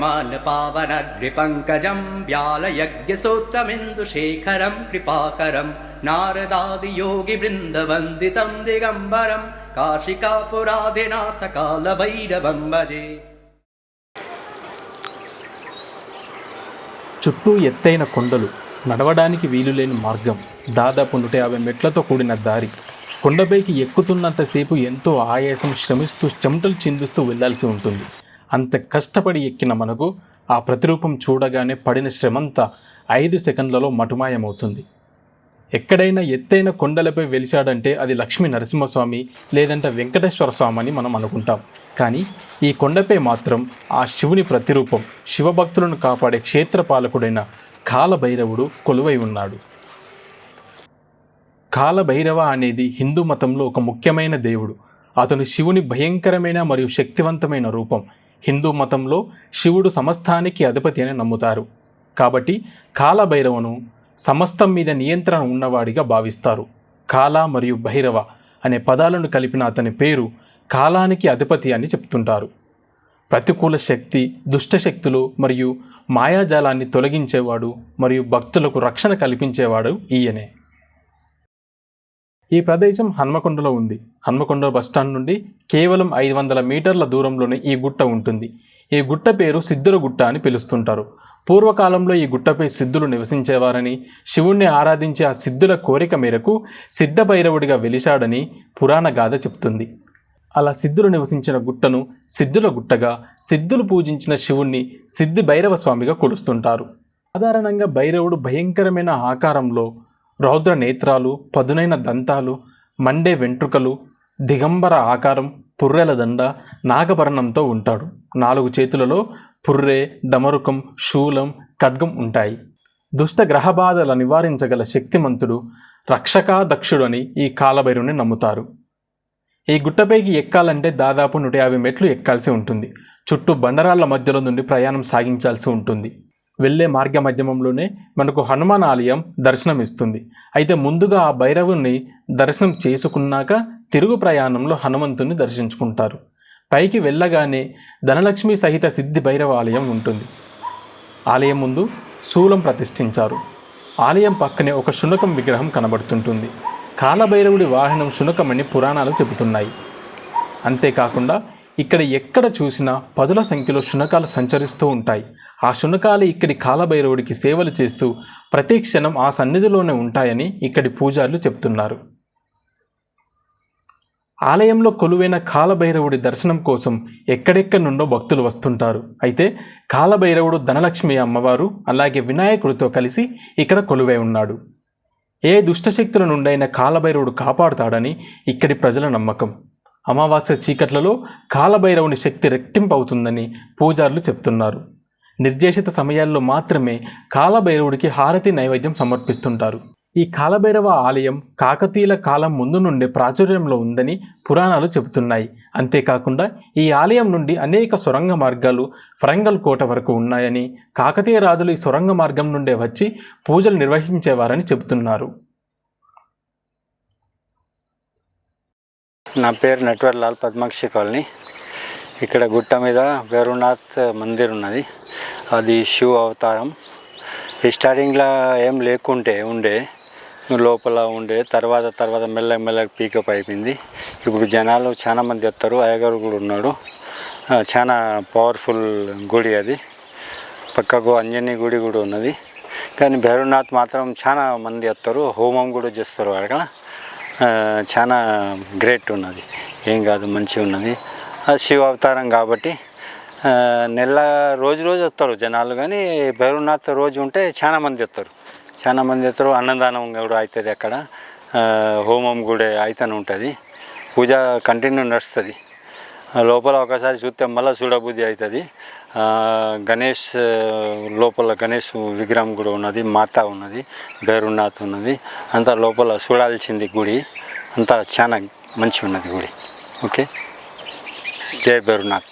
प्रमाणपावनग्रिपङ्कजं व्यालयज्ञसूत्रमिन्दुशेखरं कृपाकरं नारदादियोगिवृन्दवन्दितं दिगम्बरं काशिकापुराधिनाथकालभैरवं भजे చుట్టూ ఎత్తైన కొండలు నడవడానికి వీలులేని మార్గం దాదాపు నూట యాభై మెట్లతో కూడిన దారి కొండపైకి ఎక్కుతున్నంతసేపు ఎంతో ఆయాసం శ్రమిస్తూ చెమటలు చిందిస్తూ వెళ్ళాల్సి ఉంటుంది అంత కష్టపడి ఎక్కిన మనకు ఆ ప్రతిరూపం చూడగానే పడిన శ్రమంతా ఐదు సెకండ్లలో మటుమాయమవుతుంది. ఎక్కడైనా ఎత్తైన కొండలపై వెలిశాడంటే అది లక్ష్మీ నరసింహస్వామి లేదంటే వెంకటేశ్వర స్వామి అని మనం అనుకుంటాం. కానీ ఈ కొండపై మాత్రం ఆ శివుని ప్రతిరూపం శివభక్తులను కాపాడే క్షేత్రపాలకుడైన కాలభైరవుడు కొలువై ఉన్నాడు. కాలభైరవ అనేది హిందూ మతంలో ఒక ముఖ్యమైన దేవుడు. అతను శివుని భయంకరమైన మరియు శక్తివంతమైన రూపం. హిందూ మతంలో శివుడు సమస్తానికి అధిపతి అని నమ్ముతారు. కాబట్టి కాలభైరవను సమస్తం మీద నియంత్రణ ఉన్నవాడిగా భావిస్తారు. కాల మరియు భైరవ అనే పదాలను కలిపిన అతని పేరు కాలానికి అధిపతి అని చెప్తుంటారు. ప్రతికూల శక్తి దుష్టశక్తులు మరియు మాయాజాలాన్ని తొలగించేవాడు మరియు భక్తులకు రక్షణ కల్పించేవాడు ఈయనే. ఈ ప్రదేశం హన్మకొండలో ఉంది. హన్మకొండ బస్టాండ్ నుండి కేవలం ఐదు వందల మీటర్ల దూరంలోనే ఈ గుట్ట ఉంటుంది. ఈ గుట్ట పేరు సిద్ధుల గుట్ట అని పిలుస్తుంటారు. పూర్వకాలంలో ఈ గుట్టపై సిద్ధులు నివసించేవారని శివుణ్ణి ఆరాధించే ఆ సిద్ధుల కోరిక మేరకు సిద్ధభైరవుడిగా వెలిశాడని పురాణ గాథ చెప్తుంది. అలా సిద్ధులు నివసించిన గుట్టను సిద్ధుల గుట్టగా సిద్ధులు పూజించిన శివుణ్ణి సిద్ధి భైరవ స్వామిగా కొలుస్తుంటారు. సాధారణంగా భైరవుడు భయంకరమైన ఆకారంలో రౌద్ర నేత్రాలు పదునైన దంతాలు మండే వెంట్రుకలు దిగంబర ఆకారం పుర్రెల దండ నాగభరణంతో ఉంటాడు. నాలుగు చేతులలో పుర్రె డమరుకం శూలం ఖడ్గం ఉంటాయి. దుష్ట గ్రహబాధల నివారించగల శక్తిమంతుడు రక్షకాదక్షుడు అని ఈ కాలభైరుని నమ్ముతారు. ఈ గుట్టపైకి ఎక్కాలంటే దాదాపు నూట యాభై మెట్లు ఎక్కాల్సి ఉంటుంది. చుట్టూ బండరాళ్ళ మధ్యలో నుండి ప్రయాణం సాగించాల్సి ఉంటుంది. వెళ్ళే మార్గ మధ్యమంలోనే మనకు హనుమాన్ ఆలయం దర్శనం ఇస్తుంది అయితే ముందుగా ఆ భైరవుని దర్శనం చేసుకున్నాక తిరుగు ప్రయాణంలో హనుమంతుని దర్శించుకుంటారు. పైకి వెళ్ళగానే ధనలక్ష్మి సహిత సిద్ధి భైరవ ఆలయం ఉంటుంది. ఆలయం ముందు శూలం ప్రతిష్ఠించారు. ఆలయం పక్కనే ఒక శునకం విగ్రహం కనబడుతుంటుంది. కాలభైరవుడి వాహనం శునకమని పురాణాలు చెబుతున్నాయి. అంతేకాకుండా ఇక్కడ ఎక్కడ చూసినా పదుల సంఖ్యలో శునకాలు సంచరిస్తూ ఉంటాయి. ఆ శునకాలు ఇక్కడి కాలభైరవుడికి సేవలు చేస్తూ ప్రతి క్షణం ఆ సన్నిధిలోనే ఉంటాయని ఇక్కడి పూజారులు చెప్తున్నారు. ఆలయంలో కొలువైన కాలభైరవుడి దర్శనం కోసం ఎక్కడెక్కడి నుండో భక్తులు వస్తుంటారు. అయితే కాలభైరవుడు ధనలక్ష్మి అమ్మవారు అలాగే వినాయకుడితో కలిసి ఇక్కడ కొలువై ఉన్నాడు. ఏ దుష్టశక్తుల నుండైన కాలభైరవుడు కాపాడుతాడని ఇక్కడి ప్రజల నమ్మకం. అమావాస్య చీకట్లలో కాలభైరవుని శక్తి రెట్టింపు అవుతుందని పూజారులు చెప్తున్నారు. నిర్దేశిత సమయాల్లో మాత్రమే కాలభైరవుడికి హారతి నైవేద్యం సమర్పిస్తుంటారు. ఈ కాలభైరవ ఆలయం కాకతీయుల కాలం ముందు నుండే ప్రాచుర్యంలో ఉందని పురాణాలు చెబుతున్నాయి. అంతేకాకుండా ఈ ఆలయం నుండి అనేక సొరంగ మార్గాలు ఫరంగల్ కోట వరకు ఉన్నాయని కాకతీయ రాజులు ఈ సొరంగ మార్గం నుండే వచ్చి పూజలు నిర్వహించేవారని చెబుతున్నారు. నా పేరు నట్వర్ లాల్ పద్మాక్షి కాలనీ. ఇక్కడ గుట్ట మీద వేరునాథ్ మందిర్ ఉన్నది. అది శివ అవతారం. ఈ స్టార్టింగ్లో ఏం లేకుంటే ఉండే లోపల ఉండే తర్వాత తర్వాత మెల్ల మెల్లగా పీకప్ అయిపోయింది. ఇప్పుడు జనాలు చాలా మంది వస్తారు అయ్యగారు కూడా ఉన్నాడు. చాలా పవర్ఫుల్ గుడి అది. పక్కకు అంజనీ గుడి కూడా ఉన్నది. కానీ భైరవనాథ్ మాత్రం చాలా మంది వస్తారు హోమం కూడా చేస్తారు అక్కడ. చాలా గ్రేట్ ఉన్నది. ఏం కాదు మంచిగా ఉన్నది. అది శివ అవతారం కాబట్టి నెల రోజు రోజు వస్తారు జనాలు కానీ భైరవనాథ్ రోజు ఉంటే చాలా మంది వస్తారు. చాలా మంది వస్తారు. అన్నదానం కూడా అవుతుంది అక్కడ. హోమం కూడా అయితేనే ఉంటుంది. పూజ కంటిన్యూ నడుస్తుంది. లోపల ఒకసారి చూస్తే మళ్ళీ చూడబుద్ధి అవుతుంది. గణేష్ లోపల గణేష్ విగ్రహం కూడా ఉన్నది మాత ఉన్నది భైరునాథ్ ఉన్నది. అంతా లోపల చూడాల్సింది గుడి. అంతా చాలా మంచి ఉన్నది గుడి. ఓకే? జై భైరునాథ్.